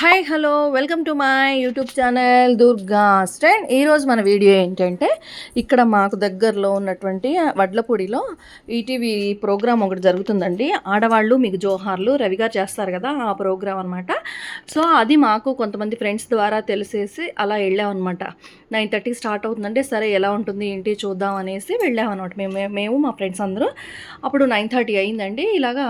Hi hello welcome to my YouTube channel Durga stain ఈరోజు మన video ఏంటంటే ఇక్కడ మాకు దగ్గరలో ఉన్నటువంటి వడ్లపూడిలో ఈటీవీ ప్రోగ్రామ్ ఒకటి జరుగుతుందండి. ఆడవాళ్ళు మీకు జోహార్లు రవిగా చేస్తారు కదా ఆ ప్రోగ్రామ్ అనమాట సో అది మాకు కొంతమంది ఫ్రెండ్స్ ద్వారా తెలిసేసి అలా వెళ్ళామన్నమాట. నైన్ థర్టీ స్టార్ట్ అవుతుందంటే సరే ఎలా ఉంటుంది ఏంటి చూద్దాం అనేసి వెళ్ళామన్నమాట. మేము మేము మా ఫ్రెండ్స్ అందరూ. అప్పుడు నైన్ థర్టీ అయిందండి. ఇలాగా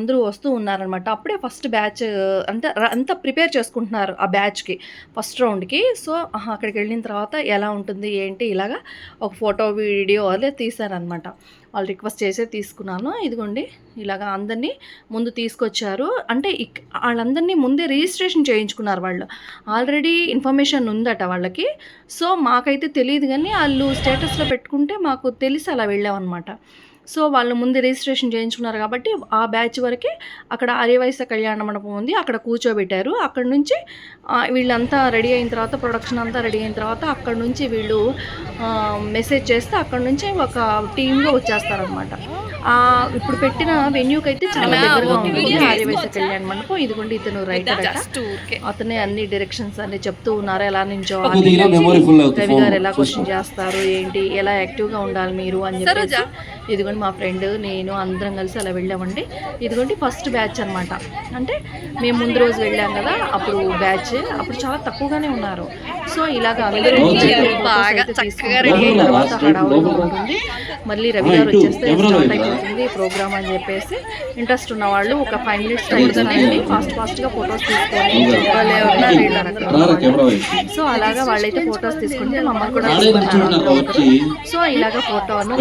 అందరూ వస్తూ ఉన్నారనమాట అప్పుడే ఫస్ట్ బ్యాచ్ అంటే అంత అంతా ప్రిపేర్ చేసుకుంటున్నారు ఆ బ్యాచ్కి ఫస్ట్ రౌండ్కి సో అక్కడికి వెళ్ళిన తర్వాత ఎలా ఉంటుంది ఏంటి ఇలాగా ఒక ఫోటో వీడియో అదే తీశారనమాట వాళ్ళు రిక్వెస్ట్ చేసే తీసుకున్నాను. ఇదిగోండి ఇలాగా అందరినీ ముందు తీసుకొచ్చారు. అంటే ఇక్- వాళ్ళందరినీ ముందే రిజిస్ట్రేషన్ చేయించుకున్నారు వాళ్ళు. ఆల్రెడీ ఇన్ఫర్మేషన్ ఉందట వాళ్ళకి. సో మాకైతే తెలియదు కానీ వాళ్ళు స్టేటస్లో పెట్టుకుంటే మాకు తెలిసి అలా వెళ్ళామన్నమాట. సో వాళ్ళు ముందు రిజిస్ట్రేషన్ చేయించుకున్నారు కాబట్టి ఆ బ్యాచ్ వరకు అక్కడ ఆర్యవైశ్య కళ్యాణ మండపం ఉంది. అక్కడ కూర్చోబెట్టారు. అక్కడ నుంచి వీళ్ళంతా రెడీ అయిన తర్వాత ప్రొడక్షన్ అంతా రెడీ అయిన తర్వాత అక్కడ నుంచి వీళ్ళు మెసేజ్ చేస్తే అక్కడ నుంచి ఒక టీమ్గా వచ్చేస్తారనమాట ఇప్పుడు పెట్టిన వెన్యూకి అయితే చాలా దగ్గరగా ఉంటుంది. ఆర్యవైశ్య కళ్యాణ మండపం. ఇదిగోండి ఇతను రైటర్ అతనే అన్ని డైరెక్షన్స్ అన్ని చెప్తూ ఉన్నారు. ఎలా నించోవాలి రవి ఫోన్ గారు ఎలా క్వశ్చన్ చేస్తారు ఏంటి ఎలా యాక్టివ్గా ఉండాలి మీరు అని చెప్పేసి. ఇదిగోండి మా ఫ్రెండ్ నేను అందరం కలిసి అలా వెళ్ళామండి. ఇదిగోండి ఫస్ట్ బ్యాచ్ అన్నమాట. అంటే మేము ముందు రోజు వెళ్ళాం కదా అప్పుడు బ్యాచ్ అప్పుడు చాలా తక్కువగానే ఉన్నారు. సో ఇలాగ అందరూ బాగా చక్కగా రెడీ అయిన తర్వాత హడావుడిగా ఉంటుంది. మళ్ళీ రవి గారు వచ్చేస్తే స్టార్ట్ అయిపోతుంది ప్రోగ్రామ్ అని చెప్పేసి ఇంట్రెస్ట్ ఉన్న వాళ్ళు ఒక ఫైవ్ మినిట్స్ టైం ఇస్తానండి ఫాస్ట్ ఫాస్ట్గా ఫొటోస్ తీసుకొని ఉన్నారు సో అలాగా వాళ్ళైతే ఫొటోస్ తీసుకుంటే కూడా చూడండి తీసుకున్నారు. వచ్చి సో ఇలాగ ఫోటోను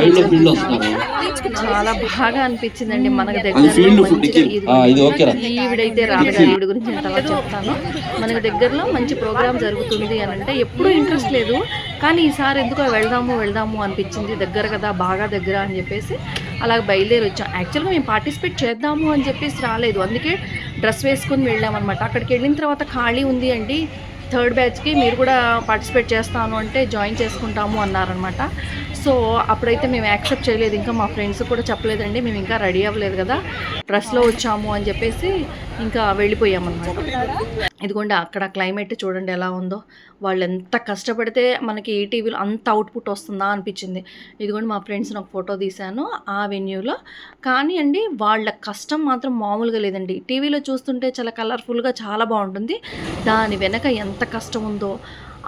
చాలా బాగా అనిపించిందండి మనకి అది దగ్గర ఈవిడైతే ఈవిడ గురించి నేను తర్వాత చెప్తాను. మనకి దగ్గరలో మంచి ప్రోగ్రామ్ జరుగుతుంది అని అంటే ఎప్పుడూ ఇంట్రెస్ట్ లేదు. కానీ ఈసారి ఎందుకో వెళ్దాము వెళ్దాము అనిపించింది. దగ్గర కదా బాగా దగ్గర అని చెప్పేసి అలా బయలుదేరి వచ్చాం యాక్చువల్గా మేము పార్టిసిపేట్ చేద్దాము అని చెప్పేసి రాలేదు. అందుకే డ్రెస్ వేసుకొని వెళ్ళామన్నమాట. అక్కడికి వెళ్ళిన తర్వాత ఖాళీ ఉంది అండి. థర్డ్ బ్యాచ్కి మీరు కూడా పార్టిసిపేట్ చేస్తాను అంటే జాయిన్ చేసుకుంటాము అన్నారనమాట సో అప్పుడైతే మేము యాక్సెప్ట్ చేయలేదు. ఇంకా మా ఫ్రెండ్స్ కూడా చెప్పలేదండి. మేము ఇంకా రెడీ అవ్వలేదు కదా. డ్రెస్లో వచ్చాము అని చెప్పేసి ఇంకా వెళ్ళిపోయామన్నమాట. ఇదిగోండి అక్కడ క్లైమేట్ చూడండి ఎలా ఉందో. వాళ్ళు ఎంత కష్టపడితే మనకి ఈ టీవీలో అంత అవుట్పుట్ వస్తుందా అనిపించింది. ఇదిగోండి మా ఫ్రెండ్స్ని ఒక ఫోటో తీశాను ఆ వెన్యూలో కానీ అండి వాళ్ళ కష్టం మాత్రం మామూలుగా లేదండి. టీవీలో చూస్తుంటే చాలా కలర్ఫుల్గా చాలా బాగుంటుంది. దాని వెనక ఎంత కష్టం ఉందో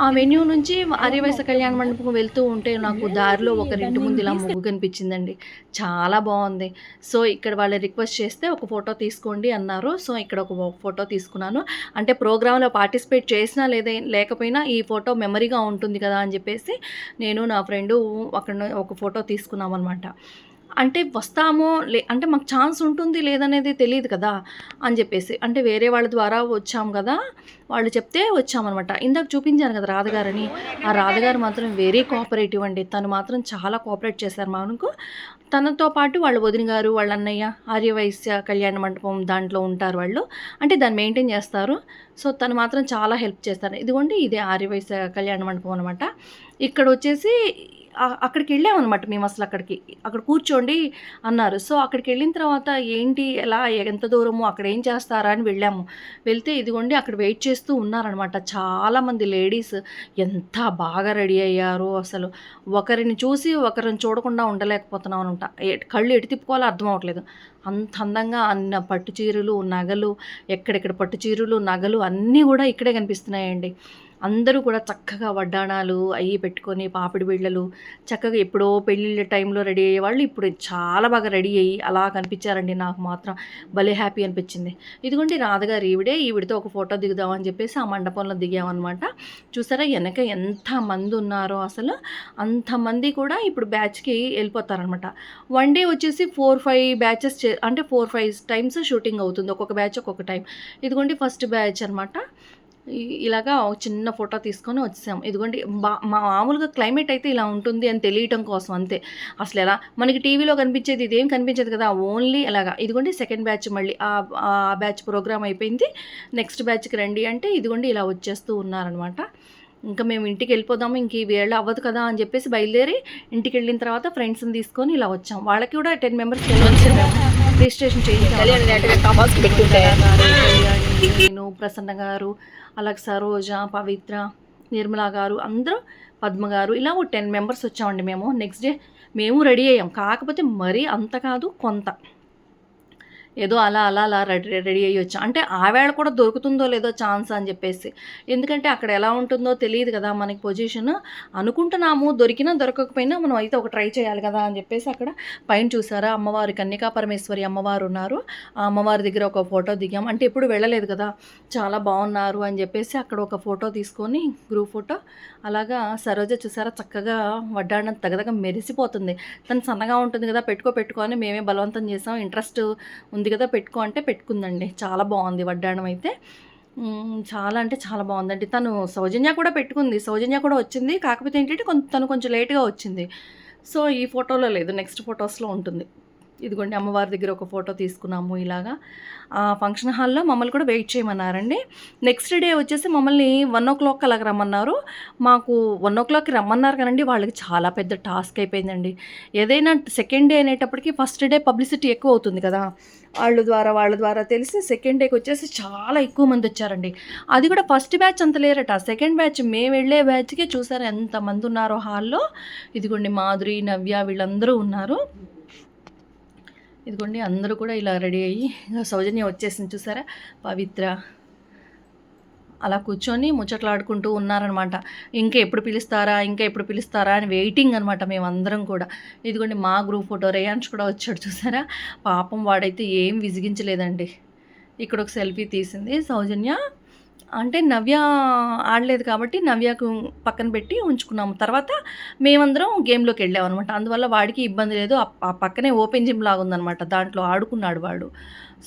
ఆ వెన్యూ నుంచి ఆర్యవైశ్య కళ్యాణ మండపం వెళ్తూ ఉంటే నాకు దారిలో ఒక రెండు ముందు ఇలా ముగ్గు కనిపించిందండి. చాలా బాగుంది. సో ఇక్కడ వాళ్ళు రిక్వెస్ట్ చేస్తే ఒక ఫోటో తీసుకోండి అన్నారు. సో ఇక్కడ ఒక ఫోటో తీసుకున్నాను. అంటే ప్రోగ్రాంలో పార్టిసిపేట్ చేసినా లేదా లేకపోయినా ఈ ఫోటో మెమరీగా ఉంటుంది కదా అని చెప్పేసి నేను నా ఫ్రెండు అక్కడ ఒక ఫోటో తీసుకున్నాం అనమాట అంటే వస్తామో లే అంటే మాకు ఛాన్స్ ఉంటుంది లేదనేది తెలియదు కదా అని చెప్పేసి. అంటే వేరే వాళ్ళ ద్వారా వచ్చాం కదా వాళ్ళు చెప్తే వచ్చామన్నమాట. ఇందాక చూపించాను కదా రాధగారని. ఆ రాధగారు మాత్రం వెరీ కోఆపరేటివ్ అండి. తను మాత్రం చాలా కోఆపరేట్ చేశారు మనకు తనతో పాటు వాళ్ళ వదిన గారు వాళ్ళ అన్నయ్య ఆర్యవైశ్య కళ్యాణ మండపం దాంట్లో ఉంటారు వాళ్ళు. అంటే దాన్ని మెయింటైన్ చేస్తారు. సో తను మాత్రం చాలా హెల్ప్ చేస్తారు. ఇదిగోండి ఇదే ఆర్యవైశ్య కళ్యాణ మండపం అనమాట ఇక్కడ వచ్చేసి అక్కడికి వెళ్ళామన్నమాట మేము అసలు అక్కడికి. అక్కడ కూర్చోండి అన్నారు. సో అక్కడికి వెళ్ళిన తర్వాత ఏంటి ఎలా ఎంత దూరము అక్కడ ఏం చేస్తారా అని వెళ్ళాము. వెళ్తే ఇదిగోండి అక్కడ వెయిట్ చేస్తూ ఉన్నారనమాట చాలామంది లేడీస్. ఎంత బాగా రెడీ అయ్యారు అసలు. ఒకరిని చూసి ఒకరిని చూడకుండా ఉండలేకపోతున్నాం అనమాట కళ్ళు ఎటు తిప్పుకోవాలో అర్థం అవ్వట్లేదు. అంత అందంగా అన్న పట్టు చీరలు నగలు ఎక్కడెక్కడ పట్టు చీరలు నగలు అన్నీ కూడా ఇక్కడే కనిపిస్తున్నాయండి. అందరూ కూడా చక్కగా వడ్డాణాలు అవి పెట్టుకొని పాపిడి బిళ్ళలు చక్కగా ఎప్పుడో పెళ్ళిళ్ళ టైంలో రెడీ అయ్యేవాళ్ళు ఇప్పుడు చాలా బాగా రెడీ అయ్యి అలా కనిపించారండి. నాకు మాత్రం భలే హ్యాపీ అనిపించింది. ఇదిగోండి రాధగారు ఈవిడే ఈవిడితో ఒక ఫోటో దిగుదామని చెప్పేసి ఆ మండపంలో దిగామన్నమాట. చూసారా వెనక ఎంత మంది ఉన్నారో అసలు. అంతమంది కూడా ఇప్పుడు బ్యాచ్కి వెళ్ళిపోతారనమాట వన్ డే వచ్చేసి ఫోర్ ఫైవ్ బ్యాచెస్ అంటే ఫోర్ ఫైవ్ టైమ్స్ షూటింగ్ అవుతుంది. ఒక్కొక్క బ్యాచ్ ఒక్కొక్క టైం ఇదిగోండి ఫస్ట్ బ్యాచ్ అనమాట ఇలాగా ఒక చిన్న ఫోటో తీసుకొని వచ్చాం ఇదిగోండి బా మా మామూలుగా క్లైమేట్ అయితే ఇలా ఉంటుంది అని తెలియటం కోసం అంతే. అసలు ఎలా? మనకి టీవీలో కనిపించేది ఇదేం కనిపించదు కదా ఓన్లీ అలాగా. ఇదిగోండి సెకండ్ బ్యాచ్ మళ్ళీ ఆ ఆ బ్యాచ్ ప్రోగ్రామ్ అయిపోయింది. నెక్స్ట్ బ్యాచ్కి రండి అంటే ఇదిగోండి ఇలా వచ్చేస్తూ ఉన్నారనమాట. ఇంకా మేము ఇంటికి వెళ్ళిపోదాము ఇంక ఈ వేళ అవ్వదు కదా అని చెప్పేసి బయలుదేరి ఇంటికి వెళ్ళిన తర్వాత ఫ్రెండ్స్ని తీసుకొని ఇలా వచ్చాం వాళ్ళకి కూడా టెన్ వచ్చాము రిజిస్ట్రేషన్ చేయించాను నేను ప్రసన్న గారు అలాగే సరోజ పవిత్ర నిర్మలా గారు అందరూ పద్మ గారు ఇలా ఒక టెన్ మెంబర్స్ వచ్చామండి మేము. నెక్స్ట్ డే మేము రెడీ అయ్యాం. కాకపోతే మరీ అంత కాదు కొంత. ఏదో అలా అలా అలా రెడీ రెడీ అయ్యొచ్చు అంటే ఆవేళ కూడా దొరుకుతుందో లేదో ఛాన్స్ అని చెప్పేసి. ఎందుకంటే అక్కడ ఎలా ఉంటుందో తెలియదు కదా మనకి పొజిషన్. అనుకుంటున్నాము దొరికినా దొరకకపోయినా మనం అయితే ఒక ట్రై చేయాలి కదా అని చెప్పేసి అక్కడ పైన చూసారా అమ్మవారి కన్యకా పరమేశ్వరి అమ్మవారు ఉన్నారు. ఆ అమ్మవారి దగ్గర ఒక ఫోటో దిగాం. అంటే ఎప్పుడు వెళ్ళలేదు కదా చాలా బాగున్నారు అని చెప్పేసి అక్కడ ఒక ఫోటో తీసుకొని గ్రూప్ ఫోటో. అలాగా సరోజ చూసారా చక్కగా వడ్డాడిన తగదగ మెరిసిపోతుంది. తను సన్నగా ఉంటుంది కదా పెట్టుకో పెట్టుకో అని మేమే బలవంతం చేసాం. ఇంట్రెస్ట్ ఉంది కదా పెట్టుకో అంటే పెట్టుకుందండి. చాలా బాగుంది వడ్డాణం అయితే. చాలా అంటే చాలా బాగుందండి. తను సౌజన్య కూడా పెట్టుకుంది. సౌజన్య కూడా వచ్చింది. కాకపోతే ఏంటంటే కొంత తను కొంచెం లేట్గా వచ్చింది. సో ఈ ఫోటోలో లేదు. నెక్స్ట్ ఫొటోస్లో ఉంటుంది. ఇదిగోండి అమ్మవారి దగ్గర ఒక ఫోటో తీసుకున్నాము ఇలాగా. ఆ ఫంక్షన్ హాల్లో మమ్మల్ని కూడా వెయిట్ చేయమన్నారండి. నెక్స్ట్ డే వచ్చేసి మమ్మల్ని వన్ ఓ క్లాక్ అలాగ రమ్మన్నారు. మాకు వన్ ఓ క్లాక్కి రమ్మన్నారు కదండి వాళ్ళకి చాలా పెద్ద టాస్క్ అయిపోయిందండి. ఏదైనా సెకండ్ డే అనేటప్పటికి ఫస్ట్ డే పబ్లిసిటీ ఎక్కువ అవుతుంది కదా. వాళ్ళ ద్వారా వాళ్ళ ద్వారా తెలిసి సెకండ్ డేకి వచ్చేసి చాలా ఎక్కువ మంది వచ్చారండి. అది కూడా ఫస్ట్ బ్యాచ్ అంత లేరట. సెకండ్ బ్యాచ్ మేము వెళ్ళే బ్యాచ్కే చూసారు ఎంతమంది ఉన్నారో హాల్లో. ఇదిగోండి మాధురి నవ్య వీళ్ళందరూ ఉన్నారు. ఇదిగోండి అందరూ కూడా ఇలా రెడీ అయ్యి సౌజన్య వచ్చేసింది చూసారా? పవిత్ర. అలా కూర్చొని ముచ్చట్లాడుకుంటూ ఉన్నారనమాట. ఇంకా ఎప్పుడు పిలుస్తారా ఇంకా ఎప్పుడు పిలుస్తారా అని వెయిటింగ్ అనమాట మేమందరం కూడా. ఇదిగోండి మా గ్రూప్ ఫోటో రేయాన్స్ కూడా వచ్చాడు చూసారా? పాపం వాడైతే ఏం విసిగించలేదండి. ఇక్కడ ఒక సెల్ఫీ తీసింది సౌజన్య. అంటే నవ్య ఆడలేదు కాబట్టి నవ్యకు పక్కన పెట్టి ఉంచుకున్నాము. తర్వాత మేమందరం గేమ్లోకి వెళ్ళాం అనమాట అందువల్ల వాడికి ఇబ్బంది లేదు. ఆ- పక్కనే ఓపెన్ జిమ్ లాగా దాంట్లో ఆడుకున్నాడు వాడు.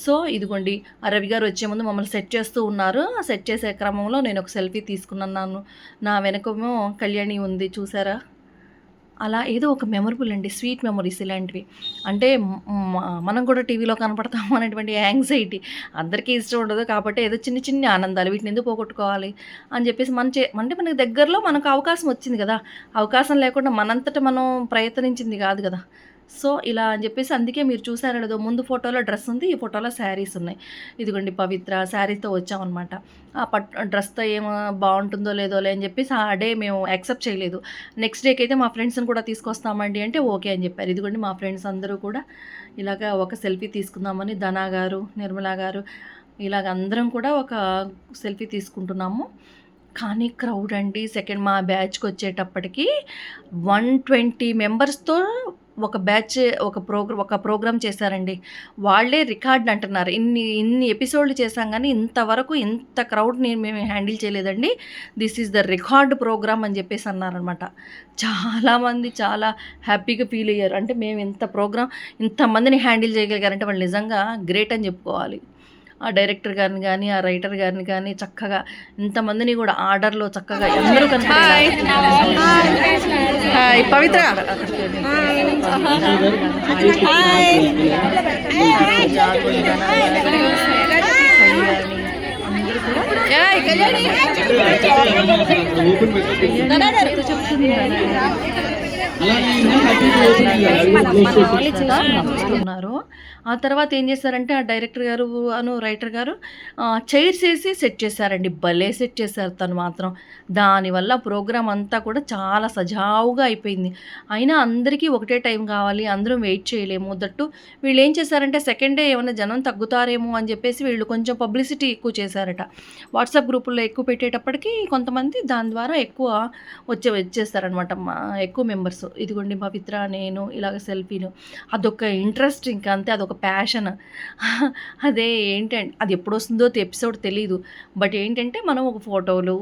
సో ఇదిగోండి ఆ రవి గారు వచ్చే ముందు మమ్మల్ని సెట్ చేస్తూ ఉన్నారు. సెట్ చేసే క్రమంలో నేను ఒక సెల్ఫీ తీసుకున్నాను. నా వెనకమో కళ్యాణి ఉంది. చూసారా? అలా ఏదో ఒక మెమరబుల్ అండి స్వీట్ మెమరీస్ ఇలాంటివి. అంటే మనం కూడా టీవీలో కనపడతాము అనేటువంటి యాంగ్జైటీ. అందరికీ ఇష్టం ఉండదు కాబట్టి ఏదో చిన్న చిన్న ఆనందాలు వీటిని ఎందుకు పోగొట్టుకోవాలి అని చెప్పేసి మన చే అంటే మనకి దగ్గరలో మనకు అవకాశం వచ్చింది కదా. అవకాశం లేకుండా మనంతట మనం ప్రయత్నించింది కాదు కదా. సో ఇలా అని చెప్పేసి అందుకే మీరు చూసారో లేదో ముందు ఫోటోలో డ్రెస్ ఉంది ఈ ఫోటోలో శారీస్ ఉన్నాయి. ఇదిగోండి పవిత్ర శారీతో వచ్చామన్నమాట. ఆ పట్ డ్రెస్తో ఏమో బాగుంటుందో లేదో లే అని చెప్పేసి ఆ డే మేము యాక్సెప్ట్ చేయలేదు. నెక్స్ట్ డేకి అయితే మా ఫ్రెండ్స్ని కూడా తీసుకొస్తామండి అంటే ఓకే అని చెప్పారు. ఇదిగోండి మా ఫ్రెండ్స్ అందరూ కూడా ఇలాగ ఒక సెల్ఫీ తీసుకుందామని ధనా గారు నిర్మలా గారు ఇలాగ అందరం కూడా ఒక సెల్ఫీ తీసుకుంటున్నాము. కానీ క్రౌడ్ అండి. సెకండ్ మా బ్యాచ్కి వచ్చేటప్పటికి వన్ ట్వంటీ మెంబర్స్తో ఒక బ్యాచ్ ఒక ప్రోగ్రామ్ ఒక ప్రోగ్రామ్ చేశారండి. వాళ్ళే రికార్డ్ అంటున్నారు. ఇన్ని ఇన్ని ఎపిసోడ్లు చేశాం కానీ ఇంతవరకు ఇంత క్రౌడ్ని మేము హ్యాండిల్ చేయలేదండి. This is the record programme అని చెప్పేసి అన్నారనమాట చాలామంది చాలా హ్యాపీగా ఫీల్ అయ్యారు. అంటే మేము ఇంత ప్రోగ్రామ్ ఇంతమందిని హ్యాండిల్ చేయగలిగారంటే వాళ్ళు నిజంగా గ్రేట్ అని చెప్పుకోవాలి. ఆ డైరెక్టర్ గారిని కానీ ఆ రైటర్ గారిని కానీ చక్కగా ఇంతమందిని కూడా ఆర్డర్లో చక్కగా అందరూ హాయ్. పవిత్ర. ఉన్నారు. ఆ తర్వాత ఏం చేశారంటే ఆ డైరెక్టర్ గారు అను రైటర్ గారు చైర్స్ వేసి సెట్ చేశారండి. భలే సెట్ చేశారు తను మాత్రం. దానివల్ల ప్రోగ్రామ్ అంతా కూడా చాలా సజావుగా అయిపోయింది. అయినా అందరికీ ఒకటే టైం కావాలి అందరం వెయిట్ చేయలేము. దట్టు వీళ్ళు ఏం చేశారంటే సెకండ్ డే ఏమైనా జనం తగ్గుతారేమో అని చెప్పేసి వీళ్ళు కొంచెం పబ్లిసిటీ ఎక్కువ చేశారట. వాట్సాప్ గ్రూపుల్లో ఎక్కువ పెట్టేటప్పటికి కొంతమంది దాని ద్వారా ఎక్కువ వచ్చే వచ్చేస్తారనమాట. ఎక్కువ మెంబర్స్. ఇదిగోండి మా పిత్ర నేను ఇలాగ సెల్ఫీలు అదొక ఇంట్రెస్ట్ ఇంకా అంతే అదొక ప్యాషన్. అదే ఏంటంటే అది ఎప్పుడు వస్తుందో ఎపిసోడ్ తెలియదు బట్ ఏంటంటే మనం ఒక ఫోటోలు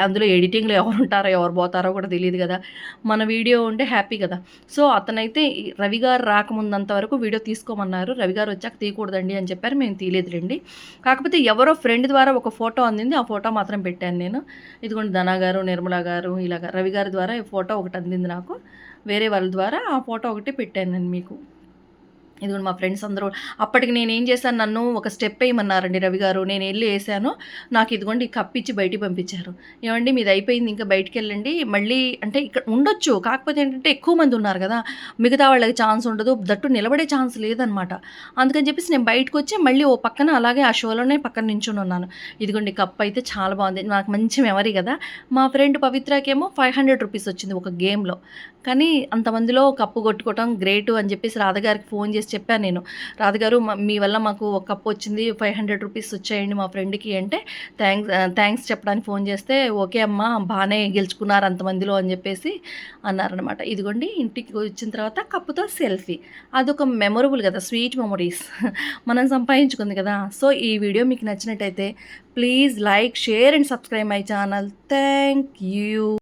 అందులో ఎడిటింగ్లో ఎవరు ఉంటారో ఎవరు పోతారో కూడా తెలియదు కదా. మన వీడియో ఉంటే హ్యాపీ కదా. సో అతనైతే రవి గారు రాకముందంత వరకు వీడియో తీసుకోమన్నారు. రవి గారు వచ్చాక తీయకూడదండి అని చెప్పారు మేము తీయలేదులేండి. కాకపోతే ఎవరో ఫ్రెండ్ ద్వారా ఒక ఫోటో అందింది ఆ ఫోటో మాత్రం పెట్టాను నేను. ఇదిగోండి ధనా గారు నిర్మల గారు ఇలాగ రవి గారి ద్వారా ఈ ఫోటో ఒకటి అందింది నాకు. వేరే వాళ్ళ ద్వారా ఆ ఫోటో ఒకటి పెట్టాను నేను మీకు. ఇదిగోండి మా ఫ్రెండ్స్ అందరూ. అప్పటికి నేను ఏం చేశాను? నన్ను ఒక స్టెప్ వేయమన్నారండి రవి గారు. నేను వెళ్ళి వేసాను నాకు ఇదిగోండి ఈ కప్ ఇచ్చి బయటికి పంపించారు. ఏమండి మీది అయిపోయింది ఇంకా బయటికి వెళ్ళండి. మళ్ళీ అంటే ఇక్కడ ఉండొచ్చు. కాకపోతే ఏంటంటే ఎక్కువ మంది ఉన్నారు కదా. మిగతా వాళ్ళకి ఛాన్స్ ఉండదు. దట్టు నిలబడే ఛాన్స్ లేదనమాట. అందుకని చెప్పేసి నేను బయటకు వచ్చి మళ్ళీ ఓ పక్కన అలాగే ఆ షోలోనే పక్కన నించుని ఉన్నాను. ఇదిగోండి కప్ అయితే చాలా బాగుంది. నాకు మంచి మెమరీ కదా. మా ఫ్రెండ్ పవిత్రకేమో ఫైవ్ హండ్రెడ్ రూపీస్ వచ్చింది ఒక గేమ్లో. కానీ అంతమందిలో కప్పు కొట్టుకోవటం గ్రేటు అని చెప్పేసి రాధగారికి ఫోన్ చేసి చెప్పాను నేను. రాధగారు మీ వల్ల మాకు ఒక కప్పు వచ్చింది ఫైవ్ హండ్రెడ్ రూపీస్ వచ్చాయండి మా ఫ్రెండ్కి అంటే థ్యాంక్స్ థ్యాంక్స్ చెప్పడానికి ఫోన్ చేస్తే ఓకే అమ్మా బాగానే గెలుచుకున్నారు అంతమందిలో అని చెప్పేసి అన్నారనమాట ఇదిగోండి ఇంటికి వచ్చిన తర్వాత కప్పుతో సెల్ఫీ. అదొక మెమొరబుల్ కదా స్వీట్ మెమొరీస్. మనం సంపాదించుకుంది కదా. సో ఈ వీడియో మీకు నచ్చినట్టయితే please like share and subscribe my channel. Thank you.